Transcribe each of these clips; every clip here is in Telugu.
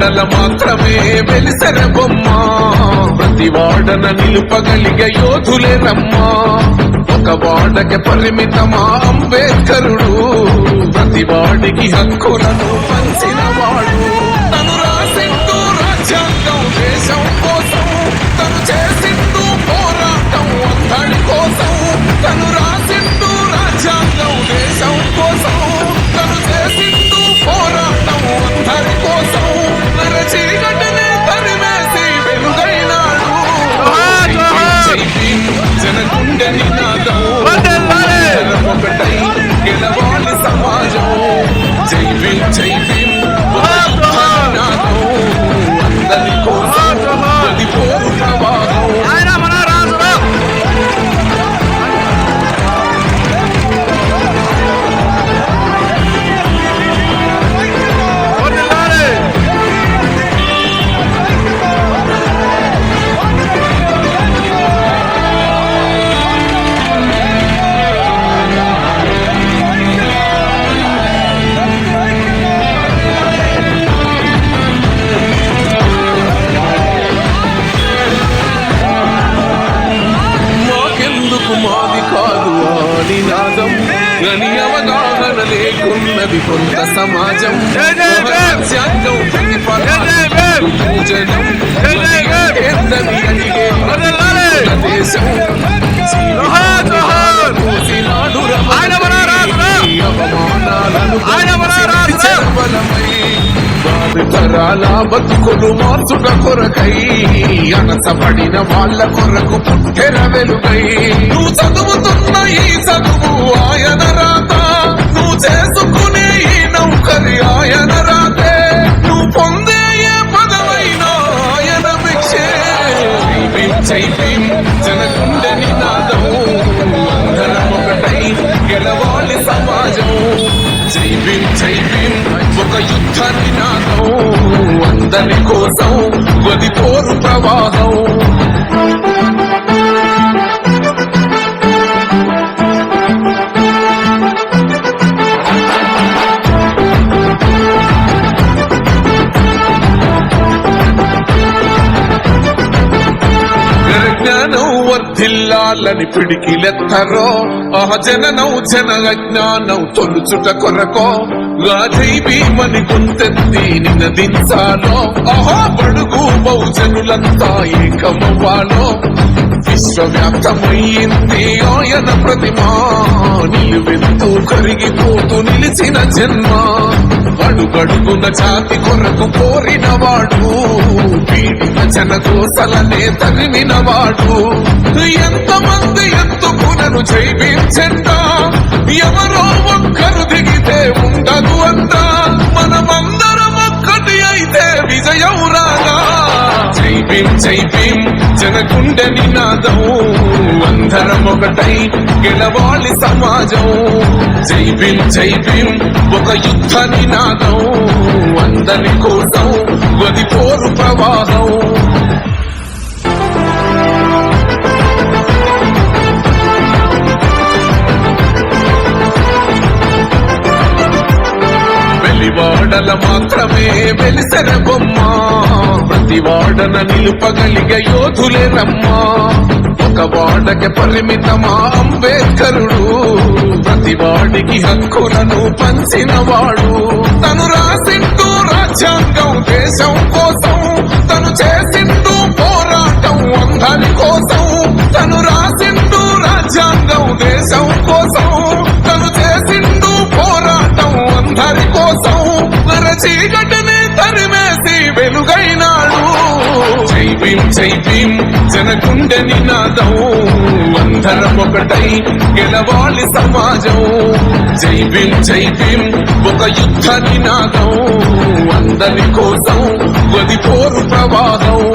వాడల మాత్రమే వెలిసెర బొమ్మ. ప్రతి వాడన నిలుపగలిగే యోధులే రమ్మా. ఒక వాడకి పరిమితమా అంబేద్కరుడు? ప్రతి వాడికి హక్కులను పంచిన వాడు. తను రాసిండు రాజ్యాంగం దేశం కోసం తను చేసిండు పోరాటం అందరి కోసం. తను గని అవగాహన లేకున్నది కొంత సమాజం దేశం. ఆయన అవమానాలను ఆయన బతుకులు మార్చుట కొరకై అనసబడిన వాళ్ళ కొరకు పుట్టెర వెలుగై. ఒక యుద్ధ అందరి కోసం గది పోరు ప్రవాహం. జ్ఞానం వర్ధిల్లాలని పిడికిలెత్తరో ఆ జననం జన అజ్ఞానం తొలుచుట కొరకో. గాజై భీమని గుంతెత్తి నినదించాలో ఆహా బడుగు బహుజనులంతా ఏకమవ్వాలో. విశ్వవ్యాప్తమయ్యింది ఆయన ప్రతిమా. నిలువెంతూ కరిగిపోతూ నిలిచిన జన్మ. అడుగడుగున జాతి కొరకు కోరిన వాడు. పీడిత జన దోసలనే తరిమిన వాడు. ఎంతమంది ఎత్తుకునను జైవించండా ఎవరో ఒక్కరు దిగి జైపేం జైపేం జనకుండ నినాదం. అందరం ఒకటై గెలవాలి సమాజం. జైపేం జైపేం ఒక యుద్ధ నినాదం. అందరి కోసం గది పోరు ప్రవాహం. వెలివాడల మాత్రమే వెలిసిన బొమ్మ. ప్రతి వాడన నిలుపగలిగే యోధులే రమ్మా. ఒక వాడకి పరిమితమా అంబేద్కరుడు. ప్రతి వాడికి హక్కులను పంచినవాడు. తను రాసింటూ రాజ్యాంగం దేశం కోసం చీకటిని తరిమేసి వెలుగైనాడు. చైపీం చైపీం జై భీమ్ నినాదం అందరం ఒకటై గెలవాలి సమాజం. జైపీం చైపీం ఒక యుద్ధ నినాదం. అందరి కోసం గది పోరు ప్రవాహం.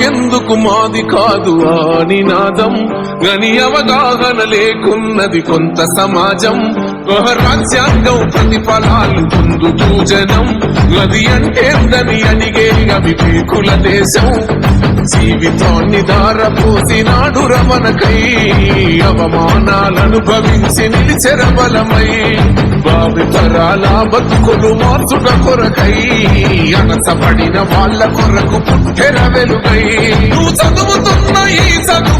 బతుకు మాది కాదు ఆ నినాదం గని అవగాహన లేకున్నది కొంత సమాజం. రాజ్యాంగం ప్రతిఫలాలు పొందుతూ జనం గది అంటేందని అడిగే అవివేకుల దేశం. జీవితాన్ని దారపోసినాడు రమణకై అవమానాలను భవించి నిలిచెర బలమై భావితరాల బతుకులు మార్చుట కొరకై అనసపడిన వాళ్ళ కొరకు పుట్టెర వెలుగై. నువ్వు చదువుతున్న ఈ చదువు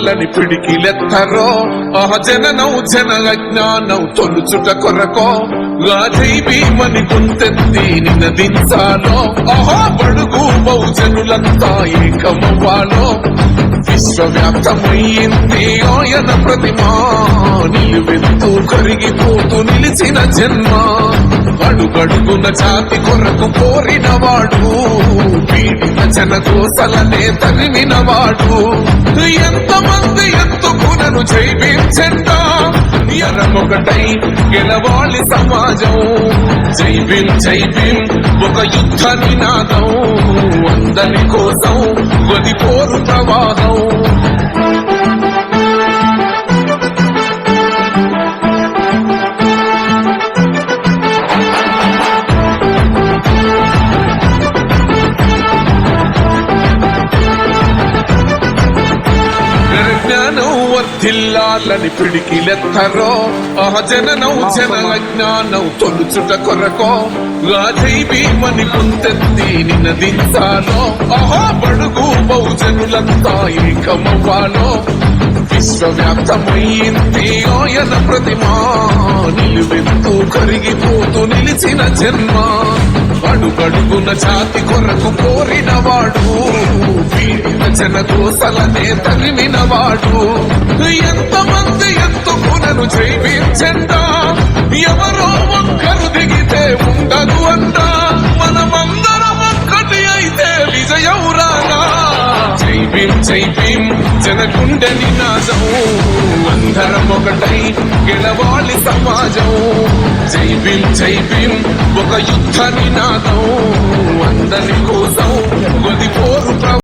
వర్ధిల్లాలని పిడికిలెత్తరో? అహజననౌ జననం జన అజ్ఞానం తొలుచుట కొరకో? గాజై భీమని గుంతెత్తి నినదించాలో? అహో బడుగు బహుజనులంతా ఏకమవ్వాలో? విశ్వవ్యాప్తమయ్యింది ఆయన ప్రతిమా నిలువెత్తు కరిగిపోతూ నిలిచిన జన్మ. అడుగడుగున జాతి కొరకు కోరినవాడు పీడిత జన దోసలనే ఎంతమంది ఎత్తుకునను జైవించండా ఎరమొకటై గెలవాలి సమాజం. జై భీం ఒక యుద్ధ నినాదం. అందరి కోసం గది పోరు ప్రవాహం జ్ఞానం వర్ధిల్లాలని పిడికిలెత్తరో ఆహ జన అజ్ఞానం తొలుచుట కొరకో. రాజై భీమని గుంతెత్తి నినదించాలో. ఆహా బడుగు బహుజనులంతా ఏకమవ్వాలో. విశ్వవ్యాప్తమైంది ఆయన ప్రతిమా. నిలువెత్తు కరిగిపోతూ నిలిచిన జన్మ. అడుగడుగున జాతి కొరకు కోరిన వాడు. పీడిత జన దోసలనే తరిమిన వాడు. ఎంతమంది ఎత్తుకునను జైవించండా ఎవరో ఒక్కరు దిగితే ఉండదు అంట. మనమందరం ఒక్కటి అయితే విజయం రాగా జై భీం జై భీం నినాదం. అందరం ఒకటై గెలవాలి సమాజం. జై భీం ఒక యుద్ధ నినాదం. అందరి కోసం